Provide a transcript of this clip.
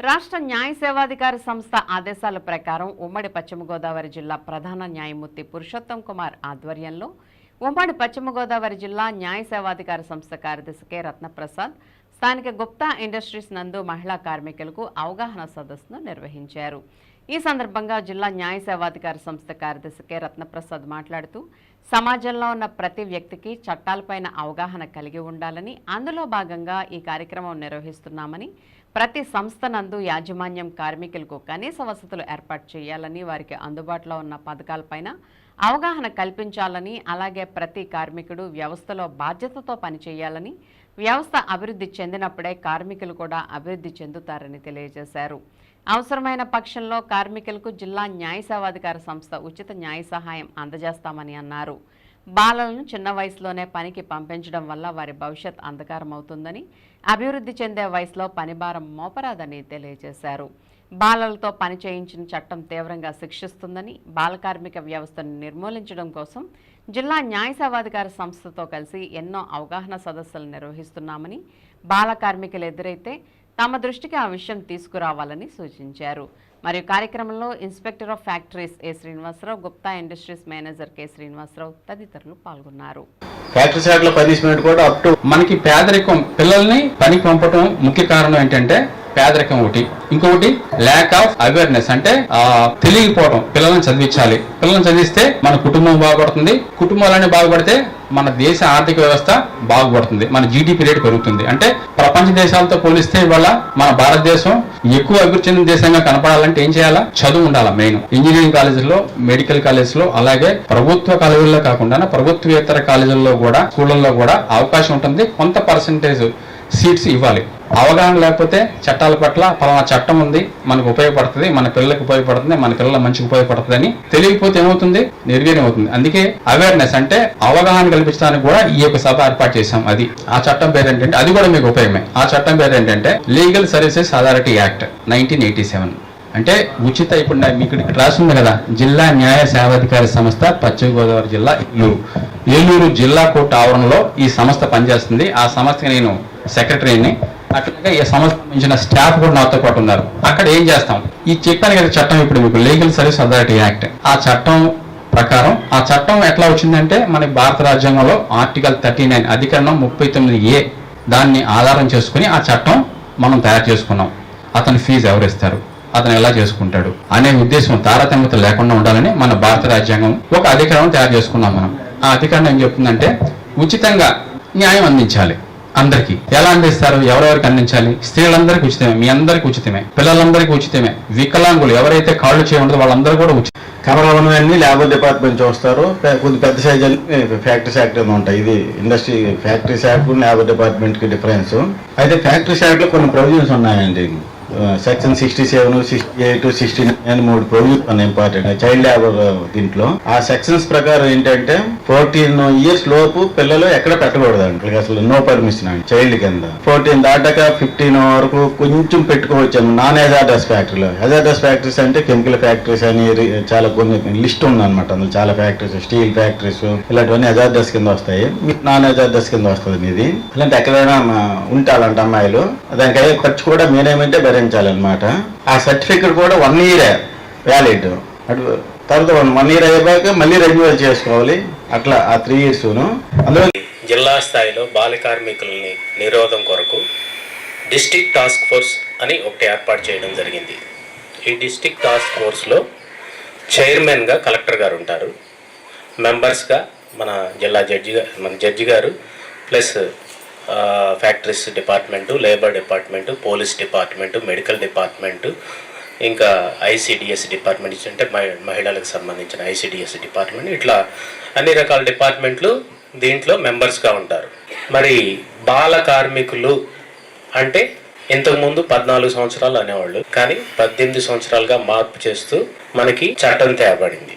రాష్ట్ర న్యాయ సేవాధికార సంస్థ ఆదేశాల ప్రకారం ఉమ్మడి పశ్చిమ గోదావరి జిల్లా ప్రధాన న్యాయమూర్తి పురుషోత్తం కుమార్ ఆధ్వర్యంలో ఉమ్మడి పశ్చిమ గోదావరి జిల్లా న్యాయ సేవాధికార సంస్థ కార్యదర్శి కె రత్నప్రసాద్ స్థానిక గుప్తా ఇండస్ట్రీస్ నందు మహిళా కార్మికులకు అవగాహన సదస్సును నిర్వహించారు. ఈ సందర్భంగా జిల్లా న్యాయ సేవాధికార సంస్థ కార్యదర్శి కె. రత్నప్రసాద్ మాట్లాడుతూ సమాజంలో ఉన్న ప్రతి వ్యక్తికి చట్టాలపైన అవగాహన కలిగి ఉండాలని అందులో భాగంగా ఈ కార్యక్రమం నిర్వహిస్తున్నామని ప్రతి సంస్థ నందు యాజమాన్యం కార్మికులకు కనీస వసతులు ఏర్పాటు చేయాలని వారికి అందుబాటులో ఉన్న పథకాలపైన అవగాహన కల్పించాలని అలాగే ప్రతి కార్మికుడు వ్యవస్థలో బాధ్యతతో పనిచేయాలని వ్యవస్థ అభివృద్ధి చెందినప్పుడే కార్మికులు కూడా అభివృద్ధి చెందుతారని తెలియజేశారు. అవసరమైన పక్షంలో కార్మికులకు జిల్లా న్యాయ సేవాధికార సంస్థ ఉచిత న్యాయ సహాయం అందజేస్తామని అన్నారు. బాలలను చిన్న వయసులోనే పనికి పంపించడం వల్ల వారి భవిష్యత్ అంధకారం అవుతుందని అభివృద్ధి చెందే వయసులో పనిభారం మోపరాదని తెలియజేశారు. బాలలతో పని చేయించిన చట్టం తీవ్రంగా శిక్షిస్తుందని బాలకార్మిక వ్యవస్థను నిర్మూలించడం కోసం జిల్లా న్యాయ సేవాధికార సంస్థతో కలిసి ఎన్నో అవగాహన సదస్సులు నిర్వహిస్తున్నామని బాల కార్మికులు ఎదురైతే తమ దృష్టికి ఆ విషయం తీసుకురావాలని సూచించారు. మరియు కార్యక్రమంలో inspector of factories A Srinivasarao Gupta industries manager K Srinivasarao తదితరులు పాల్గొన్నారు. ఫ్యాక్టరీ సైడ్లో పనిష్మెంట్ కూడా అప్ టు మనకి పేదరికం పిల్లల్ని పనికి పంపడం ముఖ్య కారణం ఏంటంటే పేదరికం ఒకటి. ఇంకొకటి ల్యాక్ ఆఫ్ అవేర్నెస్ అంటే తెలియకపోవడం పిల్లల్ని చదివించాలి. పిల్లల్ని చదివిస్తే మన కుటుంబం బాగుపడుతుంది. కుటుంబాలన్నీ బాగుపడితే మన దేశ ఆర్థిక వ్యవస్థ బాగుపడుతుంది. మన జీడిపి రేట్ పెరుగుతుంది. అంటే ప్రపంచ దేశాలతో పోలిస్తే ఇవాళ మన భారతదేశం ఎక్కువ అభివృద్ధి చెందిన దేశంగా కనపడాలంటే ఏం చేయాలా? చదువు ఉండాలా మెయిన్ ఇంజనీరింగ్ కాలేజీలో మెడికల్ కాలేజీలో అలాగే ప్రభుత్వ కాలేజీల్లో కాకుండా ప్రభుత్వేతర కాలేజీల్లో కూడా స్కూళ్ళల్లో కూడా అవకాశం ఉంటుంది. కొంత పర్సంటేజ్ సీట్స్ ఇవ్వాలి. అవగాహన లేకపోతే చట్టాల పట్ల పలానా చట్టం ఉంది మనకు ఉపయోగపడుతుంది మన పిల్లలకు ఉపయోగపడుతుంది మన పిల్లల మంచికి ఉపయోగపడుతుంది అని తెలియకపోతే ఏమవుతుంది? నిర్వీర్యం అవుతుంది. అందుకే అవేర్నెస్ అంటే అవగాహన కల్పించడానికి కూడా ఈ యొక్క సభ ఏర్పాటు చేశాం అది. ఆ చట్టం పేరు ఏంటంటే అది కూడా మీకు ఉపయోగమే. ఆ చట్టం పేరు ఏంటంటే legal services authority act nineteen eighty seven అంటే ఉచిత ఇప్పుడు మీకు ఇక్కడ రాసింది కదా జిల్లా న్యాయ సేవాధికారి సంస్థ పశ్చిమ గోదావరి జిల్లా ఏలూరు. ఏలూరు జిల్లా కోర్టు ఆవరణలో ఈ సంస్థ పనిచేస్తుంది. ఆ సంస్థకి నేను సెక్రటరీని. అట్లాగే ఈ సంస్థ సంబంధించిన స్టాఫ్ కూడా నాతో పాటు ఉన్నారు. అక్కడ ఏం చేస్తాం? ఈ చెప్పాను కదా చట్టం ఇప్పుడు మీకు లీగల్ సర్వీస్ అథారిటీ యాక్ట్ ఆ చట్టం ప్రకారం ఆ చట్టం ఎట్లా వచ్చిందంటే మన భారత రాజ్యాంగంలో ఆర్టికల్ థర్టీ నైన్ అధికరణం ముప్పై తొమ్మిది ఏ దాన్ని ఆధారం చేసుకుని ఆ చట్టం మనం తయారు చేసుకున్నాం. అతని ఫీజు ఎవరిస్తారు అతను ఎలా చేసుకుంటాడు? అనే ఉద్దేశం తారతమ్యత లేకుండా ఉండాలని మన భారత రాజ్యాంగం ఒక అధికారం తయారు చేసుకున్నాం మనం. ఆ అధికారం ఏం చెప్తుందంటే ఉచితంగా న్యాయం అందించాలి. అందరికి. ఎలా అందిస్తారు? ఎవరెవరికి అందించాలి? స్త్రీలందరికీ ఉచితమే మీ అందరికీ ఉచితమే పిల్లలందరికీ ఉచితమే. వికలాంగులు ఎవరైతే కాళ్ళు చేయకుండా వాళ్ళందరూ కూడా ఉచితం కెమెరా లేబర్ డిపార్ట్మెంట్ చూస్తారు. పె- కొద్ది పెద్ద సైజ్ ఫ్యాక్టరీ శాఖ ఉంటాయి. ఇది ఇండస్ట్రీ ఫ్యాక్టరీ శాఖ లేబర్ డిపార్ట్మెంట్కి డిఫరెన్స్. అయితే ఫ్యాక్టరీ శాఖలో కొన్ని ప్రొవిజన్స్ ఉన్నాయండి. Section sixty seven sixty eight sixty nine మూడు ప్రొవిజన్ మన ఇంపార్టెంట్ చైల్డ్ లేబర్ దీంట్లో. ఆ సెక్షన్స్ ప్రకారం ఏంటంటే ఫోర్టీన్ ఇయర్స్ లోపు పిల్లలు ఎక్కడ పెట్టకూడదు అండి అసలు నో పర్మిషన్ అండి చైల్డ్ కింద. ఫోర్టీన్ దాటాక ఫిఫ్టీన్ వరకు కొంచెం పెట్టుకోవచ్చు నాన్ హెజార్డస్ ఫ్యాక్టరీలో హెజార్డస్ ఫ్యాక్టరీస్ అంటే కెమికల్ ఫ్యాక్టరీస్ అని చాలా కొన్ని లిస్ట్ ఉందన్నమాట. అందులో చాలా ఫ్యాక్టరీస్ స్టీల్ ఫ్యాక్టరీస్ ఇలాంటివన్నీ హెజార్డస్ కింద వస్తాయి. నాన్ హెజార్డస్ కింద వస్తుంది మీది. ఇలాంటి ఎక్కడైనా ఉంటాలంట ఉంటే అలాంటి అమ్మాయిలు. దానికి ఖర్చు కూడా మీరేమంటే భరించాలన్నమాట ఆ సర్టిఫికెట్ కూడా వన్ ఇయరే వ్యాలిడ్ అటు తర్వాత వన్ ఇయర్ అయ్యాక మళ్ళీ రెన్యువల్ చేసుకోవాలి. అట్లా ఆ త్రీ ఇయర్స్ అందులో జిల్లా స్థాయిలో బాల కార్మికులని నిరోధం కొరకు డిస్టిక్ టాస్క్ ఫోర్స్ అని ఒకటి ఏర్పాటు చేయడం జరిగింది. ఈ డిస్టిక్ టాస్క్ ఫోర్స్లో చైర్మన్గా కలెక్టర్ గారు ఉంటారు. మెంబర్స్గా మన జిల్లా జడ్జి మన జడ్జి గారు plus factories department labour department police department medical department ఇంకా ఐసిడిఎస్ డిపార్ట్మెంట్ అంటే మహి- మహిళలకు సంబంధించిన ఐసిడిఎస్ డిపార్ట్మెంట్ ఇట్లా అన్ని రకాల డిపార్ట్మెంట్లు దీంట్లో మెంబర్స్గా ఉంటారు. మరి బాల కార్మికులు అంటే ఇంతకుముందు పద్నాలుగు సంవత్సరాలు అనేవాళ్ళు కానీ పద్దెనిమిది సంవత్సరాలుగా మార్పు చేస్తూ మనకి చట్టం తేబడింది.